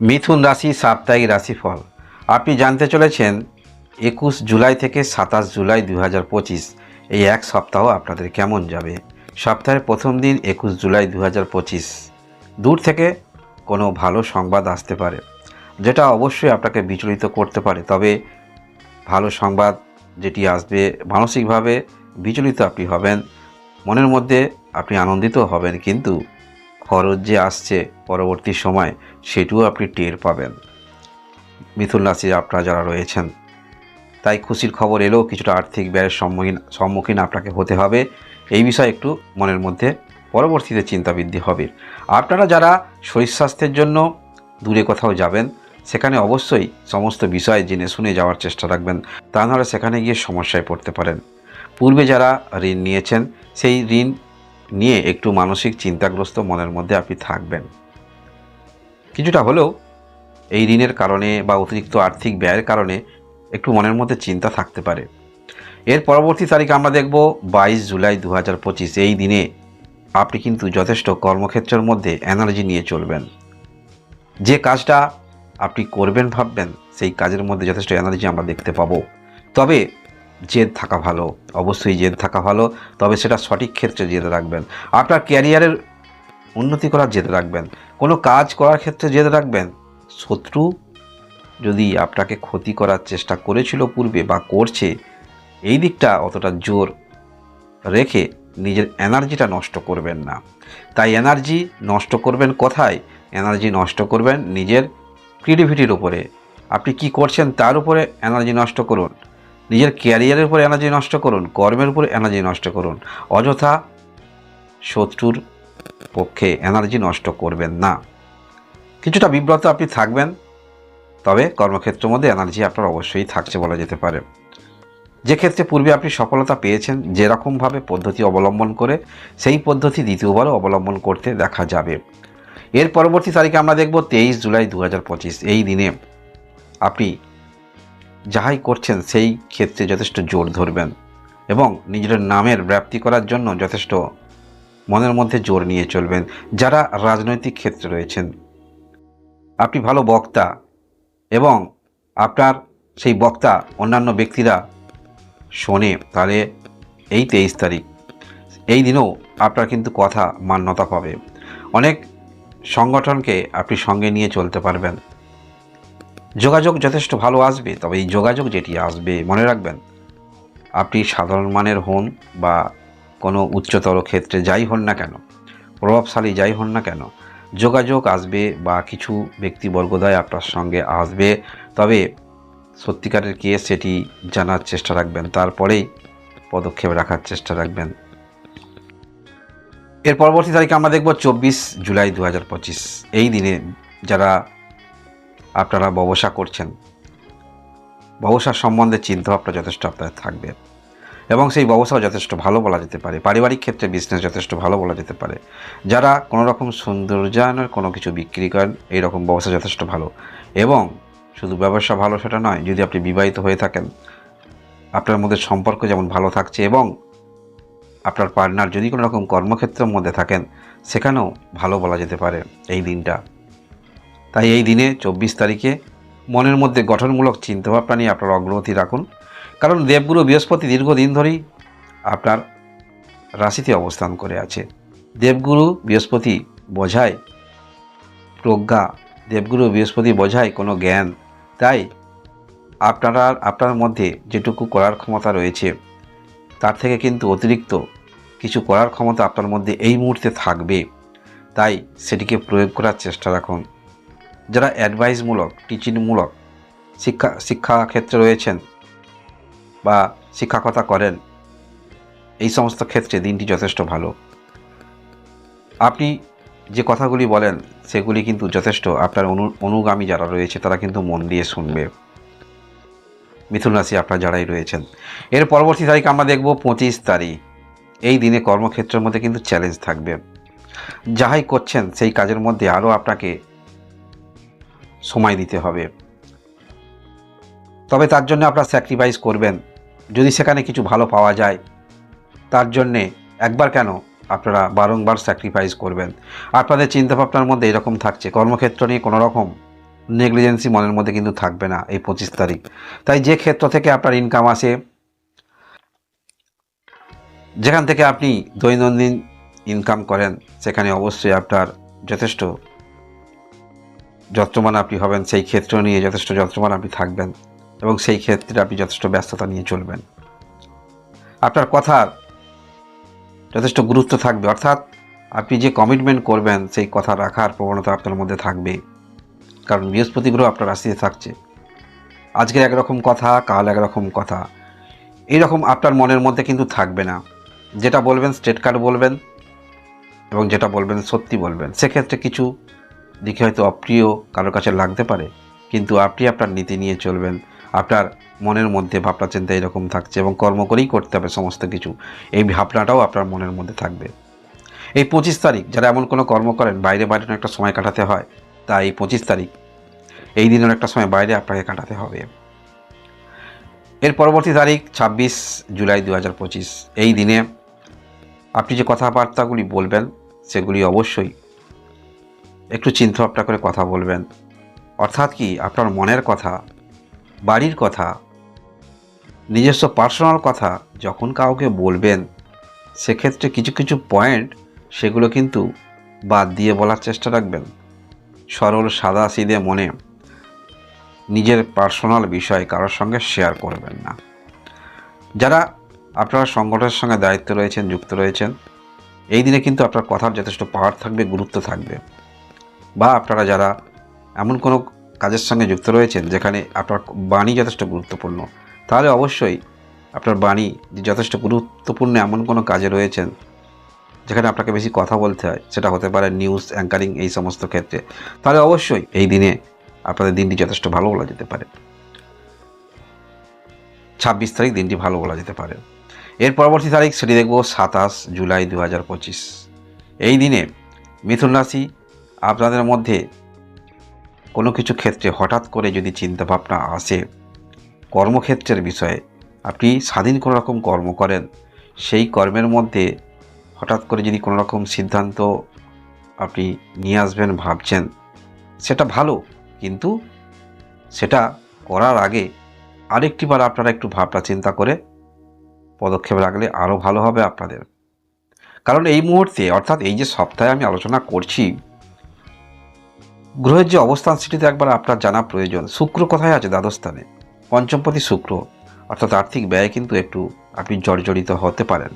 মিথুন রাশি, সাপ্তাহিক রাশিফল। আপনি জানতে চলেছেন, একুশ জুলাই থেকে সাতাশ জুলাই দু হাজার পঁচিশ, এই এক সপ্তাহ আপনাদের কেমন যাবে? সপ্তাহের প্রথম দিন একুশ জুলাই দু হাজার পঁচিশ। দূর থেকে কোনো ভালো সংবাদ আসতে পারে, যেটা অবশ্যই আপনাকে বিচলিত করতে পারে, তবে ভালো সংবাদ যেটি আসবে, মানসিকভাবে বিচলিত আপনি হবেন, মনের মধ্যে আপনি আনন্দিত হবেন, কিন্তু খরচ যে আসছে পরবর্তী সময়, সেটিও আপনি টের পাবেন। মিথুন রাশির আপনারা যারা রয়েছেন, তাই খুশির খবর এলেও কিছুটা আর্থিক ব্যয়ের সম্মুখীন সম্মুখীন আপনাকে হতে হবে। এই বিষয়ে একটু মনের মধ্যে পরবর্তীতে চিন্তা বৃদ্ধি হবে। আপনারা যারা শরীর স্বাস্থ্যের জন্য দূরে কোথাও যাবেন, সেখানে অবশ্যই সমস্ত বিষয় জেনে শুনে যাওয়ার চেষ্টা রাখবেন। তা নাহলে সেখানে গিয়ে সমস্যায় পড়তে পারেন। পূর্বে যারা ঋণ নিয়েছেন, সেই ঋণ নিয়ে একটু মানসিক চিন্তাগ্রস্ত মনের মধ্যে আপনি থাকবেন। কিছুটা হলেও এই ঋণের কারণে বা অতিরিক্ত আর্থিক ব্যয়ের কারণে একটু মনের মধ্যে চিন্তা থাকতে পারে। এর পরবর্তী তারিখ আমরা দেখব বাইশ জুলাই দু হাজার পঁচিশ। এই দিনে আপনি কিন্তু যথেষ্ট কর্মক্ষেত্রের মধ্যে এনার্জি নিয়ে চলবেন। যে কাজটা আপনি করবেন, ভাববেন, সেই কাজের মধ্যে যথেষ্ট এনার্জি আমরা দেখতে পাবো। তবে জেদ থাকা ভালো, অবশ্যই জেদ থাকা ভালো, তবে সেটা সঠিক ক্ষেত্রে জেদ রাখবেন। আপনার ক্যারিয়ারের উন্নতি করার জেদ রাখবেন। কোনো কাজ করার ক্ষেত্রে জেদ রাখবেন। শত্রু যদি আপনাকে ক্ষতি করার চেষ্টা করেছিল পূর্বে বা করছে, এই দিকটা অতটা জোর রেখে নিজের এনার্জিটা নষ্ট করবেন না। তাই এনার্জি নষ্ট করবেন কোথায়? এনার্জি নষ্ট করবেন নিজের ক্রিয়েটিভিটির উপরে। আপনি কি করছেন তার উপরে এনার্জি নষ্ট করুন। নিজের ক্যারিয়ারের উপর এনার্জি নষ্ট করুন, কর্মের উপর এনার্জি নষ্ট করুন। অযথা শত্রুর পক্ষে এনার্জি নষ্ট করবেন না। কিছুটা বিব্রত আপনি থাকবেন, তবে কর্মক্ষেত্রের মধ্যে এনার্জি আপনার অবশ্যই থাকছে বলা যেতে পারে। যে ক্ষেত্রে পূর্বে আপনি সফলতা পেয়েছেন, যেরকমভাবে পদ্ধতি অবলম্বন করে, সেই পদ্ধতি দ্বিতীয়বারও অবলম্বন করতে দেখা যাবে। এর পরবর্তী তারিখে আমরা দেখব তেইশ জুলাই দু হাজার পঁচিশ, এই দিনে আপনি যাহাই করছেন সেই ক্ষেত্রে যথেষ্ট জোর ধরবেন এবং নিজের নামের ব্যাপ্তি করার জন্য যথেষ্ট মনের মধ্যে জোর নিয়ে চলবেন যারা রাজনৈতিক ক্ষেত্রে রয়েছেন। আপনি ভালো বক্তা এবং আপনার সেই বক্তা অন্যান্য ব্যক্তিরা শোনে, তাহলে এই তেইশ তারিখ, এই দিনেও আপনার কিন্তু কথা মান্যতা পাবে। অনেক সংগঠনকে আপনি সঙ্গে নিয়ে চলতে পারবেন। যোগাযোগ যথেষ্ট ভালো আসবে, তবে এই যোগাযোগ যেটি আসবে, মনে রাখবেন, আপনি সাধারণ মানের হন বা কোনো উচ্চতর ক্ষেত্রে যাই হন না কেন, প্রভাবশালী যাই হন না কেন, যোগাযোগ আসবে বা কিছু ব্যক্তিবর্গদায় আপনার সঙ্গে আসবে, তবে সত্যিকারের কে সেটি জানার চেষ্টা রাখবেন তারপরেই পদক্ষেপ রাখার চেষ্টা রাখবেন। এর পরবর্তী তারিখে আমরা দেখব চব্বিশ জুলাই দু হাজার পঁচিশ, এই দিনে যারা আপনারা ব্যবসা করছেন। ব্যবসার সম্বন্ধে চিন্তাভাবনা যথেষ্ট আপনার থাকবে। এবং সেই ব্যবসাও যথেষ্ট ভালো বলা যেতে পারে। পারিবারিক ক্ষেত্রে বিজনেস যথেষ্ট ভালো বলা যেতে পারে। যারা কোনো রকম সৌন্দর্যায়নের কোনো কিছু বিক্রি করেন এই রকম ব্যবসা যথেষ্ট ভালো। এবং শুধু ব্যবসা ভালো সেটা নয়, যদি আপনি বিবাহিত হয়ে থাকেন, আপনার মধ্যে সম্পর্ক যেমন ভালো থাকছে এবং আপনার পার্টনার যদি কোনো রকম কর্মক্ষেত্রের মধ্যে থাকেন, সেখানেও ভালো বলা যেতে পারে এই দিনটা। তাই এই দিনে চব্বিশ তারিখে মনের মধ্যে গঠনমূলক চিন্তাভাবনা নিয়ে আপনার অগ্রগতি রাখুন। কারণ দেবগুরু বৃহস্পতি দীর্ঘদিন ধরেই আপনার রাশিতে অবস্থান করে আছে। দেবগুরু বৃহস্পতি বোঝায় প্রজ্ঞা, দেবগুরু বৃহস্পতি বোঝায় কোনো জ্ঞান। তাই আপনারা, আপনার মধ্যে যেটুকু করার ক্ষমতা রয়েছে, তার থেকে কিন্তু অতিরিক্ত কিছু করার ক্ষমতা আপনার মধ্যে এই মুহূর্তে থাকবে। তাই সেটিকে প্রয়োগ করার চেষ্টা রাখুন। যারা অ্যাডভাইসমূলক টিচিংমূলক শিক্ষা শিক্ষা ক্ষেত্রে রয়েছেন বা শিক্ষকতা করেন, এই সমস্ত ক্ষেত্রে দিনটি যথেষ্ট ভালো। আপনি যে কথাগুলি বলেন, সেগুলি কিন্তু যথেষ্ট। আপনার অনু, অনুগামী যারা রয়েছে, তারা কিন্তু মন দিয়ে শুনবে। মিথুন রাশি আপনার যারাই রয়েছেন। এর পরবর্তী তারিখ আমরা দেখব পঁচিশ তারিখ। এই দিনে কর্মক্ষেত্রের মধ্যে কিন্তু চ্যালেঞ্জ থাকবে। যাহাই করছেন, সেই কাজের মধ্যে আরও আপনাকে সময় দিতে হবে। তবে তার জন্য আপনার স্যাক্রিফাইস করবেন। যদি সেখানে কিছু ভালো পাওয়া যায়, তার জন্যে একবার কেন আপনারা বারংবার স্যাক্রিফাইস করবেন। আপনাদের চিন্তাভাবনার মধ্যে এরকম থাকছে। কর্মক্ষেত্র নিয়ে কোনো রকম নেগলিজেন্সি মনের মধ্যে কিন্তু থাকবে না এই পঁচিশ তারিখ। তাই যে ক্ষেত্র থেকে আপনার ইনকাম আসে, যেখান থেকে আপনি দৈনন্দিন ইনকাম করেন, সেখানে অবশ্যই আপনার যথেষ্ট যত্রমান আপনি হবেন, সেই ক্ষেত্র নিয়ে যথেষ্ট যত্রমান আপনি থাকবেন এবং সেই ক্ষেত্রে আপনি যথেষ্ট ব্যস্ততা নিয়ে চলবেন। আপনার কথার যথেষ্ট গুরুত্ব থাকবে, অর্থাৎ আপনি যে কমিটমেন্ট করবেন, সেই কথা রাখার প্রবণতা আপনার মধ্যে থাকবে কারণ বৃহস্পতি গ্রহ আপনার রাশিতে থাকছে। আজকের একরকম কথা, কাল একরকম কথা। এইরকম আপনার মনের মধ্যে কিন্তু থাকবে না। যেটা বলবেন স্টেট কার্ড বলবেন এবং যেটা বলবেন, সত্যি বলবেন। সেক্ষেত্রে কিছু দিকে হয়তো অপ্রিয় কারোর কাছে লাগতে পারে, কিন্তু আপনি আপনার নীতি নিয়ে চলবেন। আপনার মনের মধ্যে ভাবনা চিন্তা এরকম থাকছে এবং কর্ম করেই করতে হবে সমস্ত কিছু। এই ভাবনাটাও আপনার মনের মধ্যে থাকবে। এই পঁচিশ তারিখ, যারা এমন কোনো কর্ম করেন, বাইরে বাইরে একটা সময় কাটাতে হয়, তাই এই পঁচিশ তারিখ, এই দিনের একটা সময় বাইরে আপনাকে কাটাতে হবে। এর পরবর্তী তারিখ, ছাব্বিশ জুলাই দু হাজার পঁচিশ। এই দিনে আপনি যে কথাবার্তাগুলি বলবেন, সেগুলি অবশ্যই একটু চিন্তা ভাবনা করে কথা বলবেন। অর্থাৎ কি আপনার মনের কথা, বাড়ির কথা, নিজস্ব পার্সোনাল কথা যখন কাউকে বলবেন, সেক্ষেত্রে কিছু কিছু পয়েন্ট সেগুলো কিন্তু বাদ দিয়ে বলার চেষ্টা রাখবেন। সরল, সাদা সিধে মনে নিজের পার্সোনাল বিষয় কারোর সঙ্গে শেয়ার করবেন না। যারা আপনারা সংগঠনের সঙ্গে দায়িত্ব রয়েছেন, যুক্ত রয়েছেন, এই দিনে কিন্তু আপনার কথার যথেষ্ট পাওয়ার থাকবে, গুরুত্ব থাকবে। বা আপনারা যারা এমন কোনো কাজের সঙ্গে যুক্ত রয়েছেন যেখানে আপনার বাণী যথেষ্ট গুরুত্বপূর্ণ, তাহলে অবশ্যই আপনার বাণী যথেষ্ট গুরুত্বপূর্ণ এমন কোনো কাজে রয়েছেন যেখানে আপনাকে বেশি কথা বলতে হয়, সেটা হতে পারে নিউজ অ্যাঙ্কারিং এই সমস্ত ক্ষেত্রে, তাহলে অবশ্যই এই দিনে আপনাদের দিনটি যথেষ্ট ভালো বলা যেতে পারে। ছাব্বিশ তারিখ দিনটি ভালো বলা যেতে পারে। এর পরবর্তী তারিখ, সেটি দেখব সাতাশ জুলাই দু হাজার পঁচিশ। এই দিনে মিথুন রাশি আপনাদের মধ্যে কোনো কিছু ক্ষেত্রে হঠাৎ করে যদি চিন্তাভাবনা আসে, কর্মক্ষেত্রের বিষয়ে আপনি স্বাধীন কোনো রকম কর্ম করেন, সেই কর্মের মধ্যে হঠাৎ করে যদি কোনো রকম সিদ্ধান্ত আপনি নিয়ে আসবেন ভাবছেন, সেটা ভালো। কিন্তু সেটা করার আগে আরেকটিবার আপনারা একটু ভাবনা চিন্তা করে পদক্ষেপ রাখলে আরও ভালো হবে আপনাদের। কারণ এই মুহূর্তে, অর্থাৎ এই যে সপ্তাহে আমি আলোচনা করছি গ্রহের যে অবস্থান সেটিতে একবার আপনার জানা প্রয়োজন। শুক্র কোথায় আছে? দ্বাদস্থানে পঞ্চমপতি শুক্র, অর্থাৎ আর্থিক ব্যয় কিন্তু একটু আপনি জর্জরিত হতে পারেন।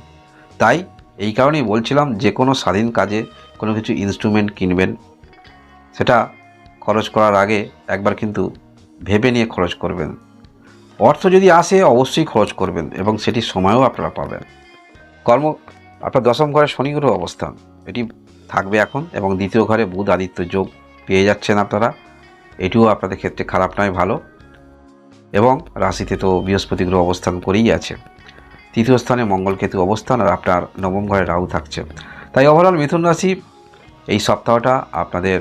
তাই এই কারণেই বলছিলাম, যে কোনো স্বাধীন কাজে কোনো কিছু ইনস্ট্রুমেন্ট কিনবেন, সেটা খরচ করার আগে একবার কিন্তু ভেবে নিয়ে খরচ করবেন। অর্থ যদি আসে, অবশ্যই খরচ করবেন এবং সেটির সময়ও আপনারা পাবেন। কর্ম, আপনার দশম ঘরে শনি গ্রহ অবস্থান। এটি থাকবে এখন এবং দ্বিতীয় ঘরে বুধ আদিত্য যোগ। পেয়ে যাচ্ছেন আপনারা। এটিও আপনাদের ক্ষেত্রে খারাপ নয়, ভালো। এবং রাশিতে তো বৃহস্পতি গ্রহ অবস্থান করেই আছে। তৃতীয় স্থানে মঙ্গলকেতু অবস্থান আর আপনার নবম ঘরে রাহু থাকছে। তাই ওভারঅল মিথুন রাশি এই সপ্তাহটা আপনাদের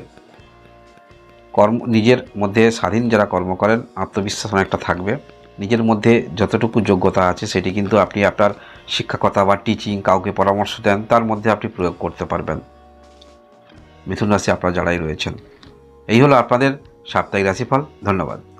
কর্ম, নিজের মধ্যে স্বাধীন যারা কর্ম করেন, আত্মবিশ্বাস অনেকটা থাকবে। নিজের মধ্যে যতটুকু যোগ্যতা আছে, সেটি কিন্তু আপনি আপনার শিক্ষকতা বা টিচিং কাউকে পরামর্শ দেন, তার মধ্যে আপনি প্রয়োগ করতে পারবেন। মিথুন রাশি আপনারা যারাই রয়েছেন। এই হলো আপনাদের সাপ্তাহিক রাশিফল। ধন্যবাদ।